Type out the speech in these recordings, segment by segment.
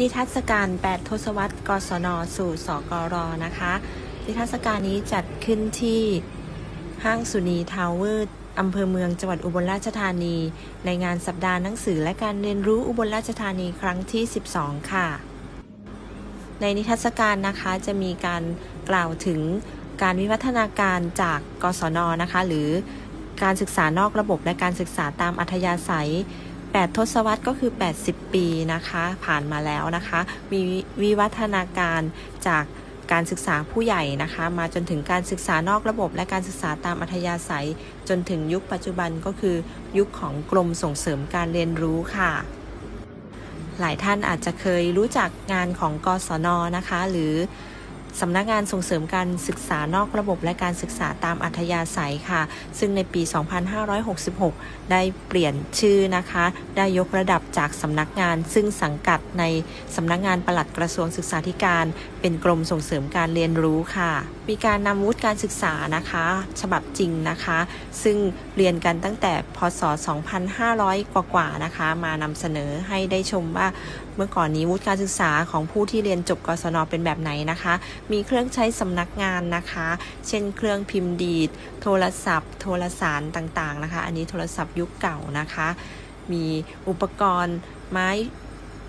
นิทรรศการ 8 ทศวรรษ กศน สู่ สกร นะคะ นิทรรศการนี้จัดขึ้นที่ห้างสุนีทาวเวอร์อำเภอเมืองจังหวัดอุบลราชธานี ในงานสัปดาห์หนังสือและการเรียนรู้อุบลราชธานีครั้งที่ 12 ค่ะ ในนิทรรศการนะคะจะมีการกล่าวถึงการวิวัฒนาการจากกศนนะคะ หรือการศึกษานอกระบบและการศึกษาตามอัธยาศัย 8 ทศวรรษก็คือ 80 ปีนะคะ ผ่านมาแล้วนะคะ มีวิวัฒนาการจากการศึกษาผู้ใหญ่นะคะ มาจนถึงการศึกษานอกระบบและการศึกษาตามอัธยาศัย จนถึงยุคปัจจุบันก็คือยุคของกรมส่งเสริมการเรียนรู้ค่ะ หลายท่านอาจจะเคยรู้จักงานของกศนนะคะ หรือ สำนักงานส่งเสริมการศึกษานอกระบบและการศึกษาตามอัธยาศัยค่ะ ซึ่งในปี 2566 ได้เปลี่ยนชื่อนะคะ ได้ยกระดับจากสำนักงานซึ่งสังกัดในสำนักงานปลัดกระทรวงศึกษาธิการ เป็นกรมส่งเสริมการเรียนรู้ค่ะ มีการนำวุฒิการศึกษานะคะ ฉบับจริงนะคะ ซึ่งเรียนกันตั้งแต่พศ 2500 กว่าๆนะคะ มานำเสนอให้ได้ชมว่าเมื่อก่อนนี้วุฒิการศึกษาของผู้ที่เรียนจบกศนเป็นแบบไหนนะคะมีเครื่องใช้สำนักงานนะคะ เช่นเครื่องพิมพ์ดีด โทรศัพท์ โทรสารต่างๆนะคะ อันนี้โทรศัพท์ยุคเก่านะคะ มีอุปกรณ์ไม้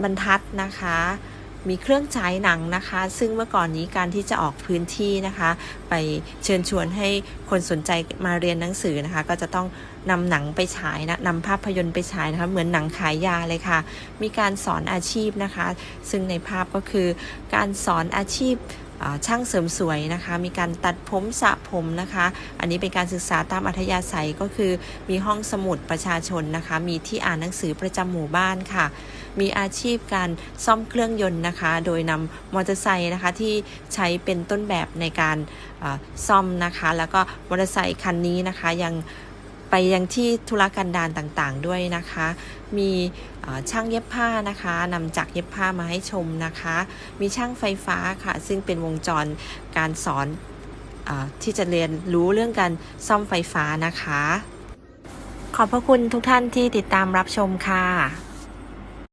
บรรทัดนะคะมีเครื่องฉายหนังนะคะ ซึ่งเมื่อก่อนนี้การที่จะออกพื้นที่นะคะ ไปเชิญชวนให้คนสนใจมาเรียนหนังสือนะคะ ก็จะต้องนำหนังไปฉายนะนำภาพยนตร์ไปฉายนะคะ เหมือนหนังขายยาเลยค่ะ มีการสอนอาชีพนะคะ ซึ่งในภาพก็คือการสอนอาชีพ ช่างเสริมสวยนะคะ มีการตัดผมสระผมนะคะ อันนี้เป็นการศึกษาตามอัธยาศัยก็คือมีห้องสมุดประชาชนนะคะ มีที่อ่านหนังสือประจำหมู่บ้านค่ะ มีอาชีพการซ่อมเครื่องยนต์นะคะ โดยนำมอเตอร์ไซค์นะคะที่ใช้เป็นต้นแบบในการซ่อมนะคะ แล้วก็มอเตอร์ไซค์คันนี้นะคะยัง ไปยังที่ธุรกันดารต่างๆด้วยนะคะ มีช่างเย็บผ้านะคะนำจักเย็บผ้ามาให้ชมนะคะ มีช่างไฟฟ้าค่ะ ซึ่งเป็นวงจรการสอนอที่จะเรียนรู้เรื่องการซ่อมไฟฟ้านะคะ ขอบพระคุณทุกท่านที่ติดตามรับชมค่ะ